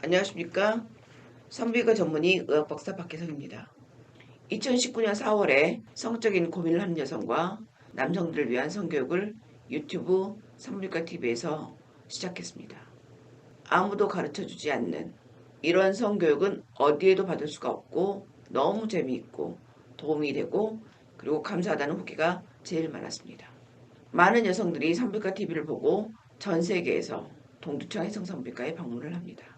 안녕하십니까. 성비가 전문의 의학박사 박혜성입니다. 2019년 4월에 성적인 고민을 하는 여성과 남성들을 위한 성교육을 유튜브 산부인과 TV에서 시작했습니다. 아무도 가르쳐 주지 않는 이런 성교육은 어디에도 받을 수가 없고 너무 재미있고 도움이 되고 그리고 감사하다는 후기가 제일 많았습니다. 많은 여성들이 산부인과 TV를 보고 전 세계에서 동두천 해성산부인과에 방문을 합니다.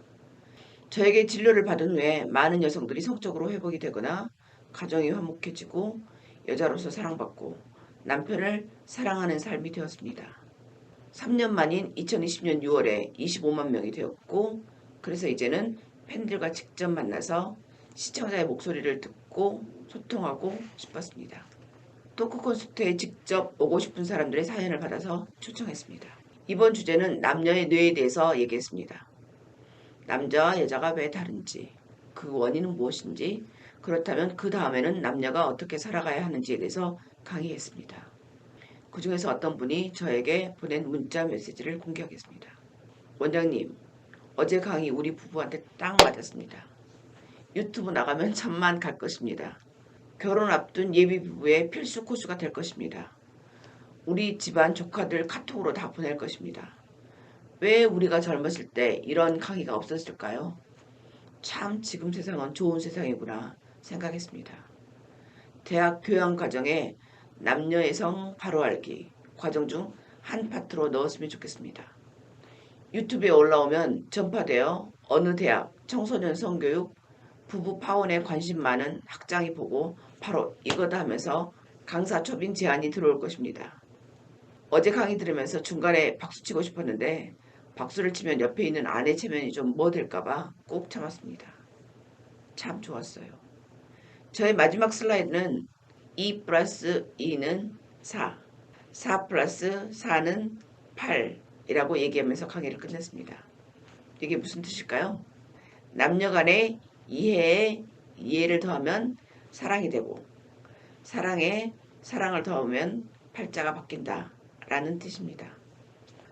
저에게 진료를 받은 후에 많은 여성들이 성적으로 회복이 되거나 가정이 화목해지고 여자로서 사랑받고 남편을 사랑하는 삶이 되었습니다. 3년 만인 2020년 6월에 25만 명이 되었고 그래서 이제는 팬들과 직접 만나서 시청자의 목소리를 듣고 소통하고 싶었습니다. 토크 콘서트에 직접 오고 싶은 사람들의 사연을 받아서 초청했습니다. 이번 주제는 남녀의 뇌에 대해서 얘기했습니다. 남자와 여자가 왜 다른지, 그 원인은 무엇인지, 그렇다면 그 다음에는 남녀가 어떻게 살아가야 하는지에 대해서 강의했습니다. 그 중에서 어떤 분이 저에게 보낸 문자 메시지를 공개하겠습니다. 원장님, 어제 강의 우리 부부한테 딱 맞았습니다. 유튜브 나가면 천만 갈 것입니다. 결혼 앞둔 예비 부부의 필수 코스가 될 것입니다. 우리 집안 조카들 카톡으로 다 보낼 것입니다. 왜 우리가 젊었을 때 이런 강의가 없었을까요? 참 지금 세상은 좋은 세상이구나 생각했습니다. 대학 교양 과정에 남녀 여성 바로 알기 과정 중 한 파트로 넣었으면 좋겠습니다. 유튜브에 올라오면 전파되어 어느 대학 청소년 성교육 부부 파혼에 관심 많은 학장이 보고 바로 이거다 하면서 강사 초빙 제안이 들어올 것입니다. 어제 강의 들으면서 중간에 박수 치고 싶었는데 박수를 치면 옆에 있는 아내 체면이 좀 뭐 될까봐 꼭 참았습니다. 참 좋았어요. 저의 마지막 슬라이드는 2 플러스 2는 4, 4 플러스 4는 8이라고 얘기하면서 강의를 끝냈습니다. 이게 무슨 뜻일까요? 남녀 간의 이해에 이해를 더하면 사랑이 되고 사랑에 사랑을 더하면 팔자가 바뀐다 라는 뜻입니다.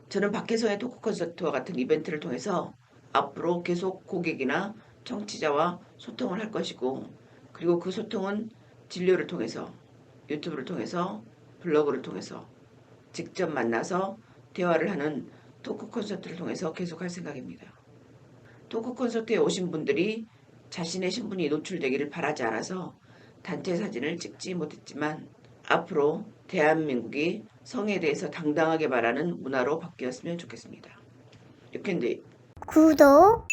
저는 박혜성의 토크 콘서트와 같은 이벤트를 통해서 앞으로 계속 고객이나 청취자와 소통을 할 것이고 그리고 그 소통은 진료를 통해서 유튜브를 통해서 블로그를 통해서 직접 만나서 대화를 하는 토크 콘서트를 통해서 계속 할 생각입니다. 토크 콘서트에 오신 분들이 자신의 신분이 노출되기를 바라지 않아서 단체 사진을 찍지 못했지만 앞으로 대한민국이 성에 대해서 당당하게 말하는 문화로 바뀌었으면 좋겠습니다. You. 구독,